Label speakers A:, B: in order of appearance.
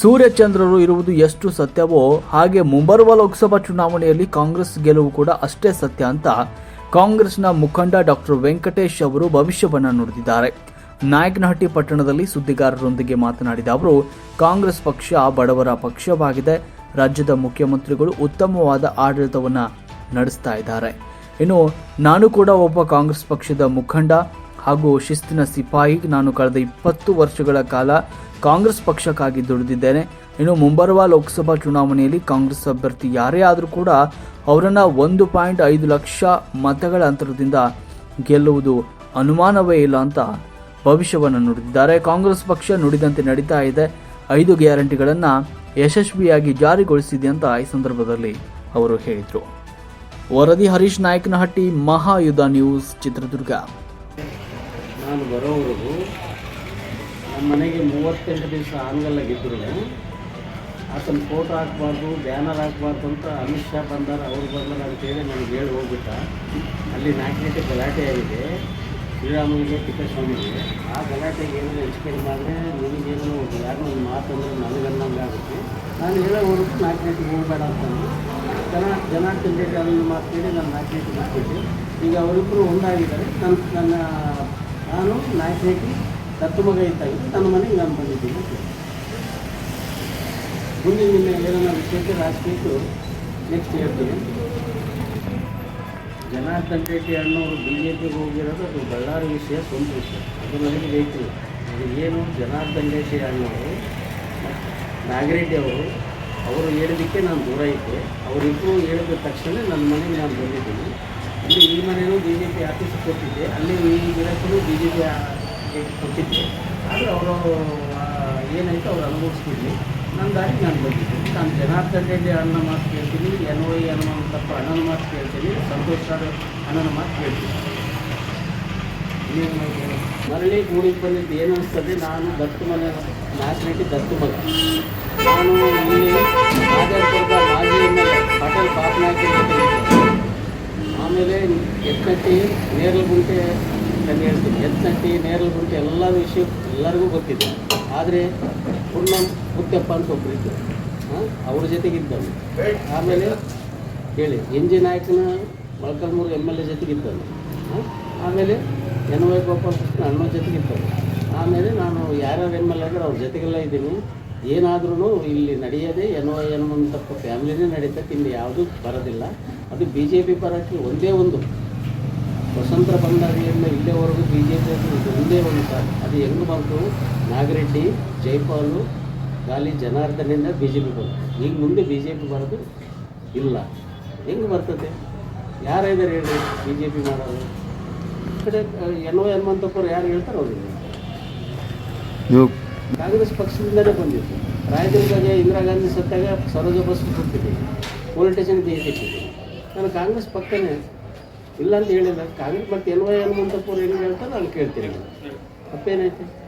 A: ಸೂರ್ಯಚಂದ್ರರು ಇರುವುದು ಎಷ್ಟು ಸತ್ಯವೋ ಹಾಗೆ ಮುಂಬರುವ ಲೋಕಸಭಾ ಚುನಾವಣೆಯಲ್ಲಿ ಕಾಂಗ್ರೆಸ್ ಗೆಲುವು ಕೂಡ ಅಷ್ಟೇ ಸತ್ಯ ಅಂತ ಕಾಂಗ್ರೆಸ್ನ ಮುಖಂಡ ಡಾಕ್ಟರ್ ವೆಂಕಟೇಶ್ ಅವರು ಭವಿಷ್ಯವನ್ನ ನುಡಿದಿದ್ದಾರೆ. ನಾಯಕನಹಟ್ಟಿ ಪಟ್ಟಣದಲ್ಲಿ ಸುದ್ದಿಗಾರರೊಂದಿಗೆ ಮಾತನಾಡಿದ ಅವರು, ಕಾಂಗ್ರೆಸ್ ಪಕ್ಷ ಬಡವರ ಪಕ್ಷವಾಗಿದೆ. ರಾಜ್ಯದ ಮುಖ್ಯಮಂತ್ರಿಗಳು ಉತ್ತಮವಾದ ಆಡಳಿತವನ್ನ ನಡೆಸ್ತಾ ಇದ್ದಾರೆ. ಇನ್ನು ನಾನು ಕೂಡ ಒಬ್ಬ ಕಾಂಗ್ರೆಸ್ ಪಕ್ಷದ ಮುಖಂಡ ಹಾಗೂ ಶಿಸ್ತಿನ ಸಿಪಾಯಿ. ನಾನು ಕಳೆದ ಇಪ್ಪತ್ತು ವರ್ಷಗಳ ಕಾಲ ಕಾಂಗ್ರೆಸ್ ಪಕ್ಷಕ್ಕಾಗಿ ದುಡಿದಿದ್ದೇನೆ. ಇನ್ನು ಮುಂಬರುವ ಲೋಕಸಭಾ ಚುನಾವಣೆಯಲ್ಲಿ ಕಾಂಗ್ರೆಸ್ ಅಭ್ಯರ್ಥಿ ಯಾರೇ ಆದರೂ ಕೂಡ ಅವರನ್ನ ಒಂದು ಪಾಯಿಂಟ್ ಐದು ಲಕ್ಷ ಮತಗಳ ಅಂತರದಿಂದ ಗೆಲ್ಲುವುದು ಅನುಮಾನವೇ ಇಲ್ಲ ಅಂತ ಭವಿಷ್ಯವನ್ನು ನುಡಿದಿದ್ದಾರೆ. ಕಾಂಗ್ರೆಸ್ ಪಕ್ಷ ನುಡಿದಂತೆ ನಡೀತಾ ಇದೆ. ಐದು ಗ್ಯಾರಂಟಿಗಳನ್ನು ಯಶಸ್ವಿಯಾಗಿ ಜಾರಿಗೊಳಿಸಿದೆ ಅಂತ ಈ ಸಂದರ್ಭದಲ್ಲಿ ಅವರು ಹೇಳಿದರು. ವರದಿ ಹರೀಶ್ ನಾಯಕನಹಟ್ಟಿ, ಮಹಾಯುಧ ನ್ಯೂಸ್, ಚಿತ್ರದುರ್ಗ.
B: ನಾನು ಬರೋವರೆಗೂ ಮನೆಗೆ ಮೂವತ್ತೆಂಟು ದಿವಸ ಆನ್ಗಲ್ಲಾಗಿದ್ದರು ಆತನ ಫೋಟೋ ಹಾಕ್ಬಾರ್ದು, ಬ್ಯಾನರ್ ಹಾಕ್ಬಾರ್ದು ಅಂತ ಅಮಿತ್ ಶಾ ಬಂದಾರ, ಅವ್ರು ಬಂದಾರ ಅಂತೇಳಿ ನನಗೆ ಹೇಳಿ ಹೋಗ್ಬಿಟ್ಟ. ಅಲ್ಲಿ ನಾಲ್ಕು ಗಲಾಟೆ ಆಗಿದೆ. ಶ್ರೀರಾಮನಿಗೆ ತಿಪ್ಪಸ್ವಾಮಿಗೆ ಆ ಗಲಾಟೆಗೆ ಏನಾದರೂ ಎಕ್ಸ್ಪ್ಲೇನ್ ಮಾಡಿದ್ರೆ ನಿಮಗೇನು ಯಾರೋ ಒಂದು ನನಗೆ ನನಗನ್ನಂಗೆ ಆಗುತ್ತೆ. ನಾನು ಹೇಳೋವರೆಗೂ ನಾಲ್ಕು ಗಂಟೆಗೆ ಹೋಗಬೇಡ ಅಂತಂದು ಜನ ಜನ ಅದನ್ನು ಮಾತು ಕೇಳಿ ನಾನು ನಾಲ್ಕು ಗಂಟೆಗೆ ಬಿಟ್ಬಿಟ್ಟು. ಈಗ ಅವರಿಬ್ಬರು ಒಂದಾಗಿದ್ದಾರೆ. ನನ್ನ ನನ್ನ, ನಾನು ನಾಲ್ಕು ಗಂಟೆ ದತ್ತು ಮಗ ಇದ್ದಾಗಿ ನನ್ನ ಮನೆಗೆ ನಾನು ಬಂದಿದ್ದೀನಿ ಮುಂದಿನ ದಿನ ಏನನ್ನ ವಿಷಯಕ್ಕೆ ರಾಜಕೀಯಕ್ಕೆ ನೆಕ್ಸ್ಟ್ ಹೇಳ್ತೀನಿ. ಜನಾರ್ದನ್ ರೆಡ್ಡಿ ಅಣ್ಣವರು ಬಿ ಜೆ ಪಿಗೆ ಹೋಗಿರೋದು ಅದು ಬಳ್ಳಾರಿ ವಿಷಯ, ಸ್ವಂತ ವಿಷಯ. ಅದು ನನಗೆ ಬೇಕಿಲ್ಲ ಅದು ಏನು ಜನಾರ್ದನ್ ರೆಡ್ಡಿ ಅಣ್ಣವರು ನಾಗರೆಡ್ಡಿ ಅವರು ಅವರು ಹೇಳಿದ್ದಕ್ಕೆ ನಾನು ದೂರ ಇದ್ದೆ. ಅವರಿಬ್ಬರು ಹೇಳಿದ ತಕ್ಷಣ ನನ್ನ ಮನೆಗೆ ನಾನು ಬಂದಿದ್ದೀನಿ. ಅಲ್ಲಿ ಈ ಮನೆಯೂ ಬಿ ಜೆ ಪಿ ಆಫೀಸ್ ಕೊಟ್ಟಿದ್ದೆ. ಅಲ್ಲಿ ಈ ಗಿಡಕ್ಕೂ ಬಿ ಜೆ ಪಿ ಕೊಟ್ಟಿದ್ದೆ. ಆದರೆ ಅವರು ಏನಾಯಿತು ಅವ್ರು ಅನುಭವಿಸ್ತಿದ್ವಿ ನನ್ನ ದಾರಿಗೆ ನಾನು ಬಂದಿದ್ದೀನಿ ನಾನು ಜನಾರ್ದನ್ ರೆಡ್ಡಿ ಅಣ್ಣ ಮಾತು ಕೇಳ್ತೀನಿ ಎನ್ ವೈ ಹನುಮಂತಪ್ಪ ಅಣ್ಣನ ಮಾತು ಕೇಳ್ತೀನಿ, ಸಂತೋಷ್ ಸರ್ ಅಣ್ಣನ ಮಾತು ಕೇಳ್ತೀನಿ. ಮರಳಿ ಊರಿಗೆ ಬಂದಿದ್ದು ಏನು ಅನಿಸ್ತದೆ? ನಾನು ದತ್ತು ಮನೆ ನಾಲ್ಕು ದತ್ತು ಮಗ ನಾನು ಇಲ್ಲಿ ಮಾದೇವಪುರದ ಮಾಜಿ M L A Patil Papanayaki ಆಮೇಲೆ ನೇರಲಗುಂಟೆ ನಾನು ಹೇಳ್ತೀನಿ ಎತ್ತಟ್ಟಿ ನೇರಲು ಗುಂಟೆ ಎಲ್ಲ ವಿಷಯ ಎಲ್ಲರಿಗೂ ಗೊತ್ತಿದೆ. ಆದರೆ ಪೂರ್ಣ ಮುತ್ತಪ್ಪ ಅಂತ ಒಬ್ಬರು ಇದ್ದರು ಅವ್ರ ಜೊತೆಗಿದ್ದನು ಆಮೇಲೆ ಹೇಳಿ, ಎನ್ ಜಿ ನಾಯಕನ ಮೊಳಕಲ್ಮೂರು ಎಂ ಎಲ್ ಎ ಜೊತೆಗಿದ್ದನು ಹಾಂ ಆಮೇಲೆ ಎನ್ ವೈ ಗೋಪಾಲಕೃಷ್ಣ ಅಣ್ಣ ಜೊತೆಗಿದ್ದನು ಆಮೇಲೆ ನಾನು ಯಾರ್ಯಾರು ಎಂ ಎಲ್ ಎ ಅವ್ರ ಜೊತೆಗೆಲ್ಲ ಇದ್ದೀನಿ. ಏನಾದ್ರೂ ಇಲ್ಲಿ ನಡೆಯೋದೇ ಎನ್ ವೈ ಎನ್ನುವಂಥ ಫ್ಯಾಮಿಲಿನೇ ನಡೀತಕ್ಕೆ ಇಲ್ಲಿ ಯಾವುದೂ ಬರೋದಿಲ್ಲ. ಅದು ಬಿ ಜೆ ಪಿ ಪರಕ್ಕೆ ಒಂದೇ ಒಂದು. ಸ್ವತಂತ್ರ ಬಂದಾಗಿಂದ ಇಲ್ಲಿಯವರೆಗೂ ಬಿ ಜೆ ಪಿ ಒಂದೇ ಒಂದು ಸಾರ್ ಅದು ಹೆಂಗೆ ಬಂತು? ನಾಗರೆಡ್ಡಿ ಜೈಪಾಲು ಗಾಲಿ ಜನಾರ್ದನಿಂದ ಬಿ ಜೆ ಪಿ ಬಂತು. ಈಗ ಮುಂದೆ ಬಿ ಜೆ ಪಿ ಬರೋದು ಇಲ್ಲ. ಹೆಂಗೆ ಬರ್ತದೆ? ಯಾರಿದ್ದಾರೆ ಹೇಳಿ ಬಿ ಜೆ ಪಿ ಮಾಡೋದು ಈ ಕಡೆ ಎನ್ ಒ ಹನುಮಂತಪ್ಪರು ಯಾರು ಹೇಳ್ತಾರೆ ಅವ್ರಿಗೆ ಕಾಂಗ್ರೆಸ್ ಪಕ್ಷದಿಂದಲೇ ಬಂದಿತ್ತು. ರಾಯದುರ್ಗಗೆ ಇಂದಿರಾ ಗಾಂಧಿ ಸತ್ತಾಗ ಸರೋಜ ಬಸ್ ಕೊಟ್ಟಿದ್ದೆ ಪೊಲೀಸ್ ಸ್ಟೇಷನ್ ತೆಗೆದಿಟ್ಟಿದ್ದೆ ನಾನು ಕಾಂಗ್ರೆಸ್ ಪಕ್ಕನೇ ಇಲ್ಲ ಅಂತ ಹೇಳಿಲ್ಲ. ಕಾಂಗ್ರೆಸ್ ಮತ್ತೆ ಎಲ್ವ ವೈ ಮುಂದಪ್ಪ ಏನು ಹೇಳ್ತಾರೆ ನಾನು ಕೇಳ್ತೀನಿ. ತಪ್ಪೇನೈತೆ?